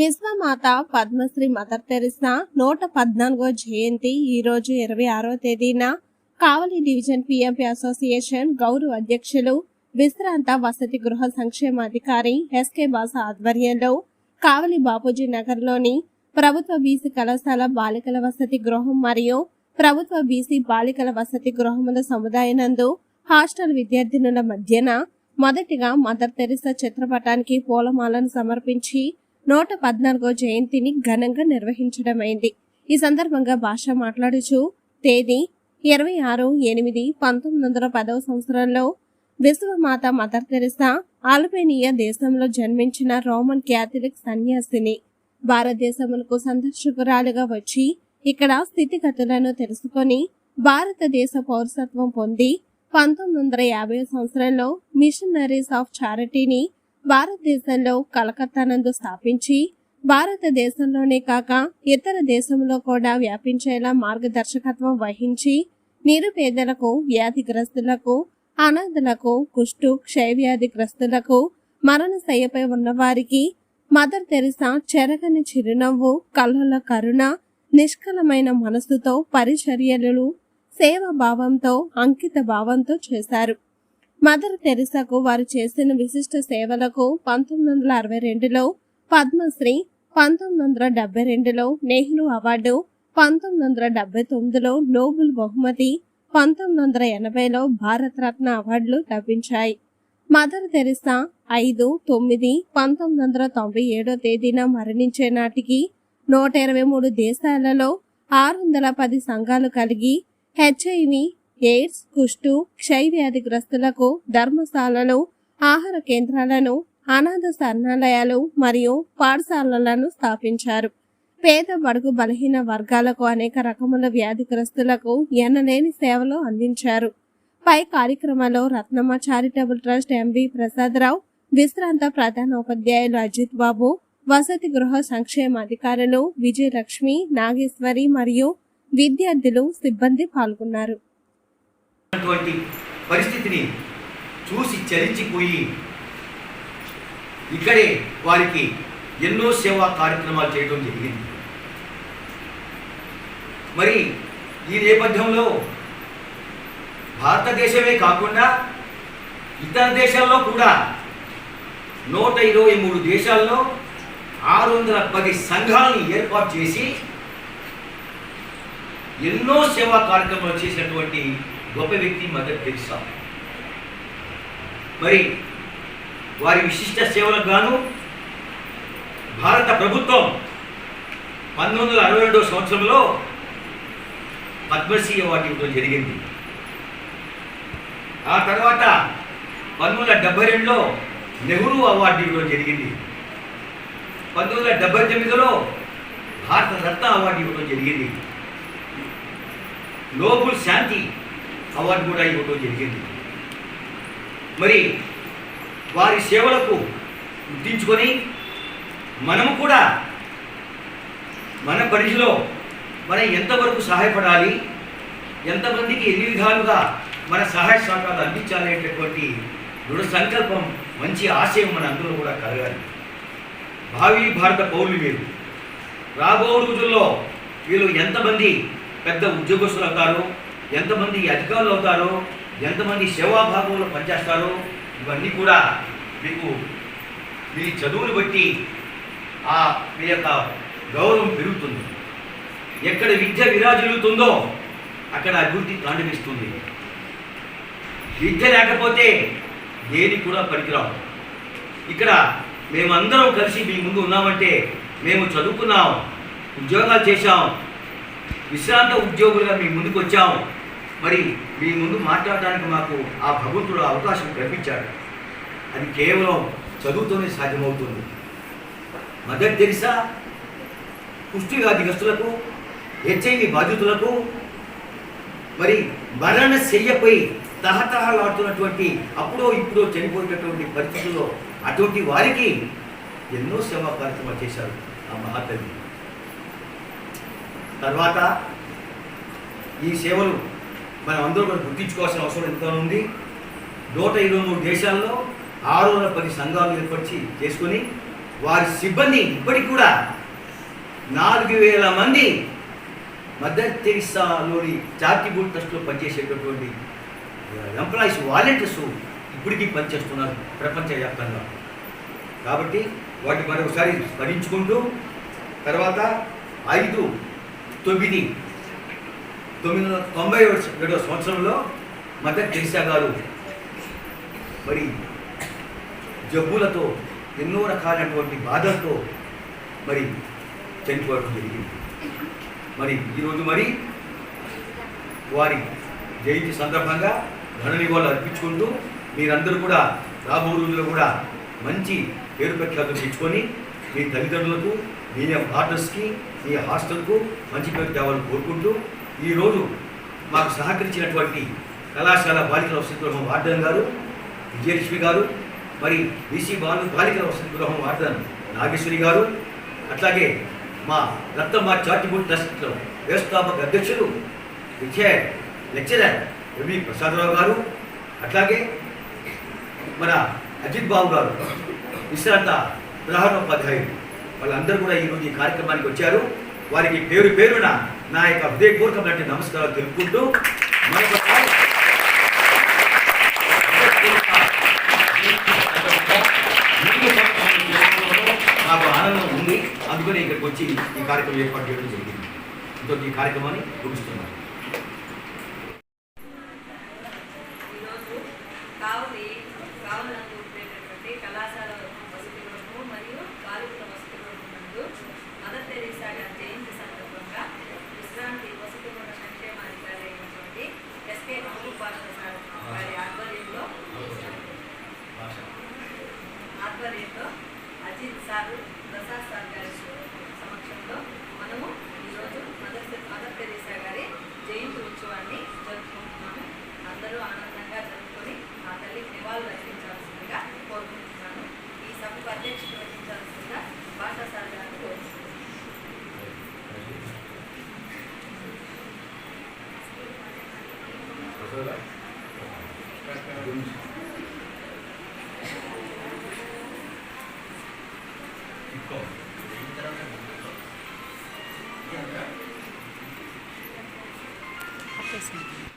విశ్వమాత Padmashri mother Teresa నూట పద్నాలుగో జయంతి ఈ రోజు ఇరవై ఆరో తేదీన కావలి డివిజన్ పిఎంపి అసోసియేషన్ గౌరవ అధ్యక్షులు విశ్రాంత వసతి గృహ సంక్షేమాధికారి ఎస్కే బాస ఆధ్వర్యంలో కావలి బాపూజీ నగర్లోని ప్రభుత్వ బీసీ కళాశాల బాలికల వసతి గృహం మరియు ప్రభుత్వ బీసీ బాలికల వసతి గృహముల సముదాయనందు హాస్టల్ విద్యార్థినుల మధ్యన మొదటిగా మదర్ తెరిసా చిత్రపటానికి పూలమాలను సమర్పించి నూట పద్నాలుగో జయంతిని ఘనంగా నిర్వహించడమైంది. ఈ సందర్భంగా భాష మాట్లాడుచు తేదీ ఇరవై ఆరు ఎనిమిది పంతొమ్మిది వందల పదవ సంవత్సరంలో విశ్వమాత మదర్ తెరిసా ఆల్బేనియా దేశంలో జన్మించిన రోమన్ క్యాథలిక్ సన్యాసిని. భారతదేశమునకు సందర్శకురాలుగా వచ్చి ఇక్కడ స్థితిగతులను తెలుసుకొని భారతదేశ పౌరసత్వం పొంది పంతొమ్మిది వందల యాభై సంవత్సరంలో మిషనరీస్ ఆఫ్ చారిటీని భారతదేశంలో కలకత్తా నందు స్థాపించి భారతదేశంలోనే కాక ఇతర దేశంలో కూడా వ్యాపించేలా మార్గదర్శకత్వం వహించి నిరుపేదలకు వ్యాధిగ్రస్తులకు అనాథలకు కుష్టు క్షయవ్యాధిగ్రస్తులకు మరణశయ్యపై ఉన్నవారికి మదర్ తెరిసా చెరగని చిరునవ్వు కళ్ళల కరుణ నిష్కలమైన మనసుతో పరిచర్యలు సేవ భావంతో అంకిత భావంతో చేశారు. మదర్ తెరిసాకు వారు చేసిన విశిష్ట సేవలకు పంతొమ్మిది వందల అరవై రెండులో పద్మశ్రీ పంతొమ్మిది వందల డెబ్బై రెండులో నెహ్రూ అవార్డు పంతొమ్మిది వందల డెబ్బై తొమ్మిదిలో నోబుల్ బహుమతి పంతొమ్మిది వందల ఎనభైలో భారతరత్న అవార్డులు లభించాయి. మదర్ తెరిసా ఐదు తొమ్మిది పంతొమ్మిది వందల తొంభై ఏడో తేదీన మరణించే నాటికి నూట ఇరవై మూడు దేశాలలో ఆరు వందల పది సంఘాలు కలిగి హెచ్ఐవి ఎయిడ్స్ కుష్టు క్షయ వ్యాధిగ్రస్తులకు ధర్మశాలలు ఆహార కేంద్రాలను అనాథ శరణాలయాలు మరియు పాఠశాలలను స్థాపించారు. పేద బడుగు బలహీన వర్గాలకు అనేక రకముల వ్యాధిగ్రస్తులకు ఎనలేని సేవలు అందించారు. పై కార్యక్రమంలో Ratnamma charitable trust MV Prasada Rao విశ్రాంత ప్రధాన ఉపాధ్యాయులు అజిత్ బాబు వసతి గృహ సంక్షేమ అధికారులు విజయలక్ష్మి నాగేశ్వరి మరియు విద్యార్థులు సిబ్బంది పాల్గొన్నారు. ఉన్నటువంటి పరిస్థితిని చూసి చలించిపోయి ఇక్కడే వారికి ఎన్నో సేవా కార్యక్రమాలు చేయడం జరిగింది. మరి ఈ నేపథ్యంలో భారతదేశమే కాకుండా ఇతర దేశాల్లో కూడా నూట ఇరవై మూడు దేశాల్లో ఆరు వందల పది సంఘాలను ఏర్పాటు చేసి ఎన్నో సేవా కార్యక్రమాలు చేసినటువంటి గొప్ప వ్యక్తి మదర్ టెరిసా మరి వారి విశిష్ట సేవలకు గాను భారత ప్రభుత్వం పంతొమ్మిది వందల అరవై రెండవ సంవత్సరంలో పద్మశ్రీ అవార్డు ఇవ్వడం జరిగింది. ఆ తర్వాత పంతొమ్మిది వందల డెబ్బై రెండులో నెహ్రూ అవార్డు ఇవ్వడం జరిగింది. పంతొమ్మిది వందల డెబ్బై తొమ్మిదిలో భారత రత్న అవార్డు ఇవ్వడం జరిగింది. నోబుల్ శాంతి అవార్డు కూడా ఇవ్వటం జరిగింది. మరి వారి సేవలకు గుర్తించుకొని మనము కూడా మన పరిధిలో మనం ఎంతవరకు సహాయపడాలి ఎంతమందికి ఎన్ని విధాలుగా మన సహాయ సహకారాలు అందించాలి అనేటటువంటి దృఢ సంకల్పం మంచి ఆశయం మన అందరూ కూడా కలగాలి. భావి భారత పౌరులు వీరు రాబో రోజుల్లో వీళ్ళు ఎంతమంది పెద్ద ఉద్యోగస్తులు అవుతారో ఎంతమంది అధికారులు అవుతారో ఎంతమంది సేవాభాగంలో పనిచేస్తారో ఇవన్నీ కూడా మీకు మీ చదువుని బట్టి ఆ మీ యొక్క గౌరవం పెరుగుతుంది. ఎక్కడ విద్య విరాజిల్లుతుందో అక్కడ అభివృద్ధి తాండవిస్తుంది విద్య లేకపోతే దేని కూడా పనికిరావు. ఇక్కడ మేమందరం కలిసి మీ ముందు ఉన్నామంటే మేము చదువుకున్నాం ఉద్యోగాలు చేశాం విశ్రాంత ఉద్యోగులుగా మీ ముందుకు వచ్చాం. మరి మీ ముందు మాట్లాడడానికి మాకు ఆ భగవంతుడు అవకాశం కల్పించాడు. అది కేవలం చదువుతోనే సాధ్యమవుతుంది. మదర్ తెరిసా కుష్టి హెచ్ఐవి బాధితులకు మరి మరణ శయ్యపై తహతహలాడుతున్నటువంటి అప్పుడో ఇప్పుడో చనిపోయినటువంటి పరిస్థితుల్లో అటువంటి వారికి ఎన్నో సేవా కార్యక్రమాలు చేశారు ఆ మహాకవి. తర్వాత ఈ సేవలు మనం అందరూ కూడా గుర్తించుకోవాల్సిన అవసరం ఎంతగానో ఉంది. నూట ఇరవై మూడు దేశాల్లో ఆరు వందల పది సంఘాలు ఏర్పరిచి చేసుకొని వారి సిబ్బంది ఇప్పటికి కూడా నాలుగు వేల మంది మదర్ తెరిసాలోని చారిటబుల్ ట్రస్ట్లో పనిచేసేటటువంటి ఎంప్లాయీస్ వాలంటీర్స్ ఇప్పటికీ పనిచేస్తున్నారు ప్రపంచవ్యాప్తంగా. కాబట్టి వాటి మరొకసారి స్మరించుకుంటూ తర్వాత ఐదు తొమ్మిది తొమ్మిది వందల తొంభై ఏడవ సంవత్సరంలో మదర్ టెరిసా గారు మరి జబ్బులతో ఎన్నో రకాలైనటువంటి బాధలతో మరి చనిపోవడం జరిగింది. మరి ఈరోజు మరి వారి జయంతి సందర్భంగా ఘన నివాళులు అర్పించుకుంటూ మీరందరూ కూడా రాబో రోజుల్లో కూడా మంచి పేరు ప్రఖ్యాతులు తెచ్చుకొని మీ తల్లిదండ్రులకు మీ పార్టర్స్కి మీ హాస్టల్కు మంచి పేరు తేవాలని కోరుకుంటూ ఈరోజు మాకు సహకరించినటువంటి కళాశాల బాలికల వసతి గృహం వార్డన్ గారు విజయలక్ష్మి గారు మరి బీసీ బాలు బాలికల వసతి గృహం వార్డన్ నాగేశ్వరి గారు అట్లాగే మా రత్తమ్మ చార్టిబుల్ ట్రస్ట్లో వ్యవస్థాపక అధ్యక్షులు విజయ లెక్చరర్ రవి ప్రసాదరావు గారు అట్లాగే మన అజిత్ బాబు గారు విశ్రాంత ప్రధానోపాధ్యాయులు. వాళ్ళందరూ కూడా ఈరోజు ఈ కార్యక్రమానికి వచ్చారు. వారికి పేరు పేరున నా యొక్క హృదయపూర్వకమైన నమస్కారాలు తెలుపుకుంటూ మరొకసారి నాకు ఆనందం ఉంది. అందుకని ఇక్కడికి వచ్చి ఈ కార్యక్రమం ఏర్పాటు చేయడం జరిగింది. ఇంతో ఈ కార్యక్రమాన్ని ముగిస్తున్నాను. కళాశాల వసతి గృహము మరియు బాలికల వసతి గృహం నందు సమక్షంలో అజిత్ సారు ప్రసాద్ సార్ గారి సమక్షంలో మనము ఈరోజు మదర్ మదర్ తెరీసా గారి జయంతి ఉత్సవాన్ని జరుపుకుంటున్నాము. అందరూ ఆనందంగా జరుపుకొని ఆ తల్లి నివాళులు అర్పించాల్సిందిగా కోరుకుంటున్నాను. ఈ సభకు అధ్యక్షుడు వహించాల్సిందిగా భాషా సార్ గారిని కోరుతున్నాను ఇంకో దీని తర్వాత ఇది అంతా